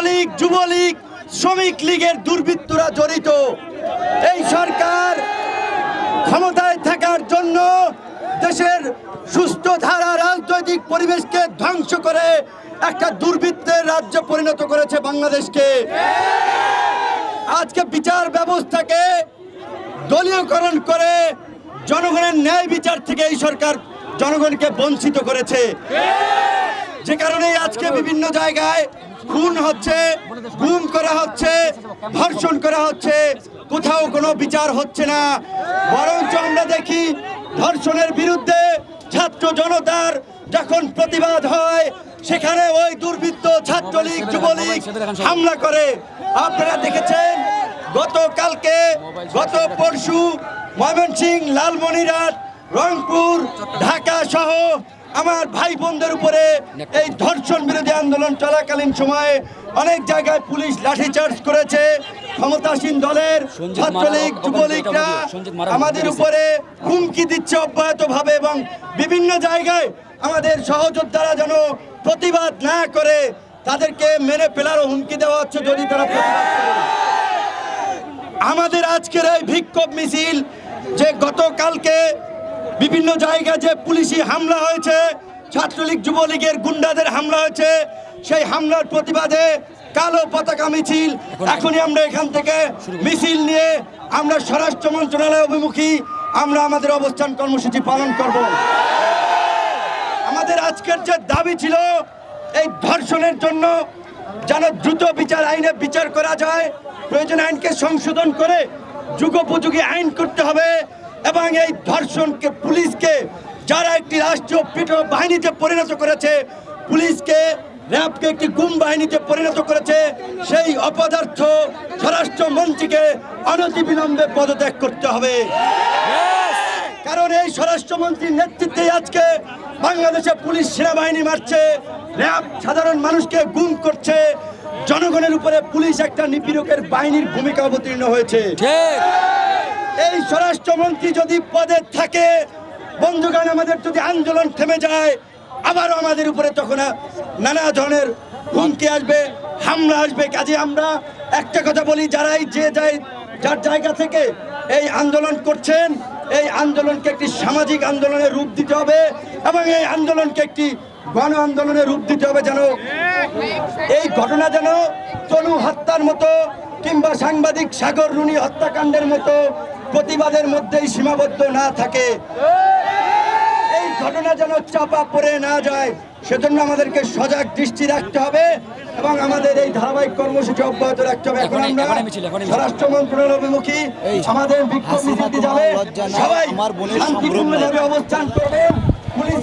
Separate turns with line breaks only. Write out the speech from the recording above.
ছাত্রলীগ যুবলীগ, শ্রমিক লীগের দুর্বৃত্তরা জড়িত। এই সরকার ক্ষমতায় থাকার জন্য দেশের সুস্থ ধারা, রাজনৈতিক পরিবেশকে ধ্বংস করে একটা দুর্বৃত্তের রাজ্য পরিণত করেছে বাংলাদেশকে। আজকে বিচার ব্যবস্থাকে দলীয়করণ করে জনগণের ন্যায় বিচার থেকে এই সরকার জনগণকে বঞ্চিত করেছে। যে কারণে আজকে বিভিন্ন জায়গায় খুন হচ্ছে, গুম করা হচ্ছে, ধর্ষণ করা হচ্ছে, কোথাও কোনো বিচার হচ্ছে না। বরঞ্চ আমরা দেখি ধর্ষণের বিরুদ্ধে ছাত্র জনতার যখন প্রতিবাদ হয়, সেখানে ওই দুর্বৃত্ত ছাত্রলীগ, যুবলীগ হামলা করে। আপনারা দেখেছেন, গতকালকে, গত পরশু ময়মনসিং, লালমনিরহাট, রংপুর, ঢাকা সহ আমার ভাই বোনদের উপরে এই ধর্ষণ বিরোধী আন্দোলন চলাকালীন সময়ে অনেক জায়গায় পুলিশ লাঠিচার্জ করেছে। ক্ষমতাসীন দলের ছাত্রলীগ যুবলীগরা আমাদের উপরে হুমকি দিচ্ছে অব্যাহতভাবে এবং বিভিন্ন জায়গায় আমাদের সহযোদ্ধারা যেন প্রতিবাদ না করে তাদেরকে মেরে ফেলারও হুমকি দেওয়া হচ্ছে যদি তারা আমাদের আজকের এই বিক্ষোভ মিছিল যে গতকালকে বিভিন্ন জায়গায় যে পুলিশি হামলা হয়েছে ছাত্রলীগ যুবলীগের গুন্ডাদের হামলা হয়েছে সেই হামলার প্রতিবাদে কালো পতাকা মিছিল। এখনই আমরা এখান থেকে মিছিল নিয়ে আমরা স্বরাষ্ট্র মন্ত্রণালয় অভিমুখী আমরা আমাদের অবস্থান কর্মসূচি পালন করব। আমাদের আজকের যে দাবি ছিল এই ধর্ষণের জন্য যেন দ্রুত বিচার আইনে বিচার করা যায় প্রয়োজন আইনকে সংশোধন করে যুগোপযোগী আইন করতে হবে। এবং এই ধর্ষণকে, পুলিশকে যারা একটি রাষ্ট্রীয় পিঠ বাহিনীতে পরিণত করেছে, পুলিশকে, র্যাবকে একটি গুম বাহিনীতে পরিণত করেছে, সেই অপদার্থ স্বরাষ্ট্রমন্ত্রীকে অনতিবিলম্বে পদত্যাগ করতে হবে। কারণ এই স্বরাষ্ট্রমন্ত্রীর নেতৃত্বে আজকে বাংলাদেশে পুলিশ সেনাবাহিনী মারছে, র্যাব সাধারণ মানুষকে গুম করছে, জনগণের উপরে পুলিশ একটা নিপীড়কের বাহিনীর ভূমিকা অবতীর্ণ হয়েছে।
ঠিক।
এই স্বরাষ্ট্রমন্ত্রী যদি পদে থাকে, বন্ধুগণ, আমাদের যদি আন্দোলন থেমে যায়, আবারও আমাদের উপরে তখন নানা ধরনের হুমকি আসবে, হামলা আসবে। কাজে আমরা একটা কথা বলি, যারাই যে যায় যার জায়গা থেকে এই আন্দোলন করছেন, এই আন্দোলনকে একটি সামাজিক আন্দোলনের রূপ দিতে হবে এবং এই আন্দোলনকে একটি গণ আন্দোলনের রূপ দিতে হবে যেন এই ঘটনা যেন তনু হত্যার মতো কিংবা সাংবাদিক সাগর রুনি হত্যাকাণ্ডের মতো প্রতিবাদের মধ্যেই সীমাবদ্ধ না থাকে। এই ঘটনা যেন চাপা পড়ে না যায় সেজন্য আমাদেরকে সজাগ দৃষ্টি রাখতে হবে এবং আমাদের এই ধারাবাহিক কর্মসূচি অব্যাহত রাখতে হবে। এখন আমরা। স্বরাষ্ট্র মন্ত্রণালয় অভিমুখী আমাদের বিক্ষোভ মিছিলটি যাবে। সবাই। শান্তিপূর্ণভাবে অবস্থান করবেন পুলিশ